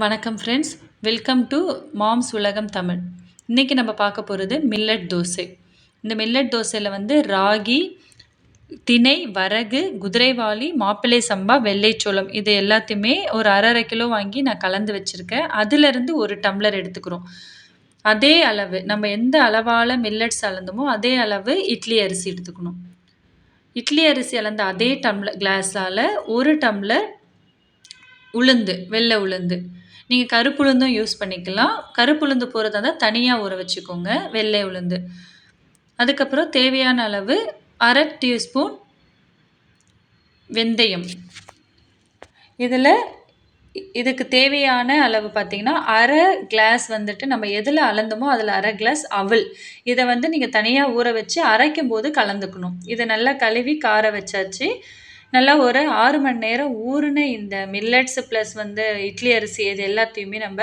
வணக்கம் friends welcome to moms உலகம் தமிழ் இன்றைக்கி நம்ம பார்க்க போகிறது மில்லட் தோசை. இந்த மில்லட் தோசையில் வந்து ராகி திணை வரகு குதிரைவாளி மாப்பிள்ளை சம்பா வெள்ளைச்சோளம் இது எல்லாத்தையுமே ஒரு அரை அரை கிலோ வாங்கி நான் கலந்து வச்சுருக்கேன். அதிலிருந்து ஒரு டம்ளர் எடுத்துக்கிறோம். அதே அளவு நம்ம எந்த அளவால் மில்லட்ஸ் அளந்தோமோ அதே அளவு இட்லி அரிசி எடுத்துக்கணும். இட்லி அரிசி அளந்த அதே டம்ளர் கிளாஸால் ஒரு டம்ளர் உளுந்து வெள்ளை உளுந்து. நீங்கள் கருப்புளுந்தும் யூஸ் பண்ணிக்கலாம். கருப்புளுந்து போகிறதா இருந்தால் தனியாக ஊற வச்சுக்கோங்க வெள்ளை உளுந்து. அதுக்கப்புறம் தேவையான அளவு அரை டியூஸ்பூன் வெந்தயம். இதில் இதுக்கு தேவையான அளவு பார்த்திங்கன்னா அரை கிளாஸ் வந்துட்டு நம்ம எதில் அளந்தோமோ அதில் அரை கிளாஸ் அவல். இதை வந்து நீங்கள் தனியாக ஊற வச்சு அரைக்கும் போது கலந்துக்கணும். இதை நல்லா கழுவி கார வச்சாச்சு. நல்லா ஒரு ஆறு மணி நேரம் ஊறின இந்த மில்லட்ஸ் ப்ளஸ் வந்து இட்லி அரிசி இது எல்லாத்தையுமே நம்ம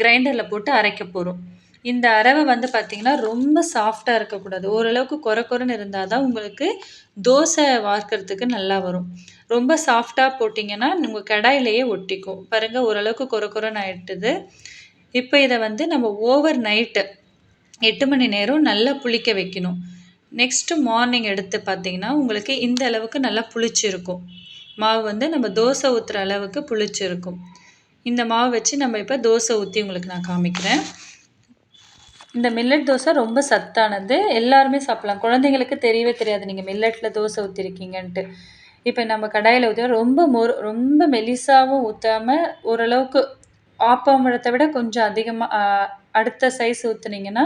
கிரைண்டரில் போட்டு அரைக்க போகிறோம் இந்த அரவை வந்து பார்த்திங்கன்னா ரொம்ப சாஃப்டாக இருக்கக்கூடாது ஓரளவுக்கு குறை குறைன்னு இருந்தால் தான் உங்களுக்கு தோசை வார்க்கிறதுக்கு நல்லா வரும். ரொம்ப சாஃப்டாக போட்டிங்கன்னா உங்கள் கடாயிலேயே ஒட்டிக்கும். பாருங்கள் ஓரளவுக்கு குறை குறைன்னு ஆயிட்டுது. இப்போ இதை வந்து நம்ம ஓவர் நைட்டு எட்டு மணி நேரம் நல்லா புளிக்க வைக்கணும். நெக்ஸ்ட்டு மார்னிங் எடுத்து பார்த்திங்கன்னா உங்களுக்கு இந்த அளவுக்கு நல்லா புளிச்சிருக்கும். மாவு வந்து நம்ம தோசை ஊற்றுற அளவுக்கு புளிச்சிருக்கும். இந்த மாவு வச்சு நம்ம இப்போ தோசை ஊற்றி உங்களுக்கு நான் காமிக்கிறேன். இந்த மில்லட் தோசை ரொம்ப சத்தானது. எல்லாருமே சாப்பிட்லாம். குழந்தைங்களுக்கு தெரியவே தெரியாது. நீங்கள் மில்லட்டில் தோசை ஊற்றிருக்கீங்கன்ட்டு இப்போ நம்ம கடாயில் ஊற்றி ரொம்ப மொறு ரொம்ப மெலிசாவும் ஊற்றாமல் ஓரளவுக்கு ஆப்பம் விட கொஞ்சம் அதிகமாக அடுத்த சைஸ் ஊற்றுனீங்கன்னா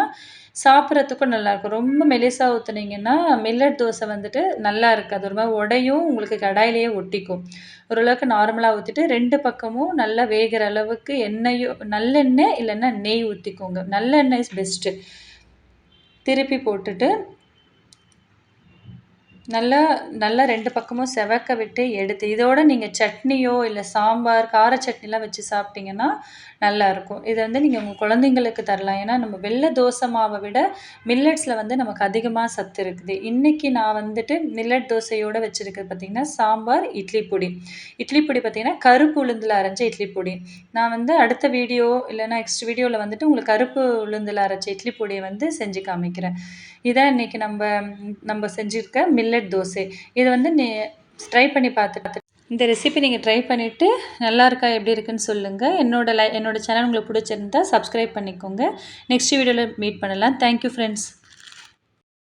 சாப்பிட்றதுக்கும் நல்லாயிருக்கும் ரொம்ப மெலிசாக ஊற்றுனீங்கன்னா மில்லட் தோசை வந்துட்டு நல்லா இருக்காது. ஒரு மாதிரி உடையும் உங்களுக்கு கடாயிலேயே ஒட்டிக்கும். ஓரளவுக்கு நார்மலாக ஊற்றிட்டு ரெண்டு பக்கமும் நல்லா வேகிற அளவுக்கு எண்ணெயோ நல்லெண்ணெய் இல்லைன்னா நெய் ஊற்றிக்கோங்க நல்லெண்ணெய் இஸ் பெஸ்ட்டு திருப்பி போட்டுட்டு நல்லா நல்லா ரெண்டு பக்கமும் செவக்க விட்டு எடுத்து இதோட நீங்கள் சட்னியோ இல்லை சாம்பார் கார சட்னிலாம் வச்சு சாப்பிட்டிங்கன்னா நல்லாயிருக்கும் இதை வந்து நீங்கள் உங்கள் குழந்தைங்களுக்கு தரலாம். ஏன்னா நம்ம வெள்ளை தோசை மாவை விட மில்லட்ஸில் வந்து நமக்கு அதிகமாக சத்து இருக்குது. இன்றைக்கி நான் வந்துட்டு மில்லட் தோசையோடு வச்சுருக்கிறது பார்த்திங்கன்னா சாம்பார் இட்லி பொடி. இட்லி பொடி பார்த்திங்கன்னா கருப்பு உளுந்தில் அரைஞ்ச இட்லி பொடி. நான் வந்து அடுத்த வீடியோ இல்லைனா நெக்ஸ்ட் வீடியோவில் வந்துட்டு உங்களுக்கு கருப்பு உளுந்தில் அரைச்ச இட்லி பொடியை வந்து செஞ்சு காமிக்கிறேன். இதான் இன்றைக்கி நம்ம நம்ம செஞ்சுருக்க மில்லட் தோசை. இதை வந்து நீ ட்ரை பண்ணி பார்த்துட்டு இந்த ரெசிபி நீங்கள் ட்ரை பண்ணிவிட்டு நல்லா இருக்கா எப்படி இருக்குன்னு சொல்லுங்கள் என்னோட லை என்னோடய சேனல் உங்களுக்கு பிடிச்சிருந்தா சப்ஸ்கிரைப் பண்ணிக்கோங்க. நெக்ஸ்ட் வீடியோவில் மீட் பண்ணலாம். Thank you friends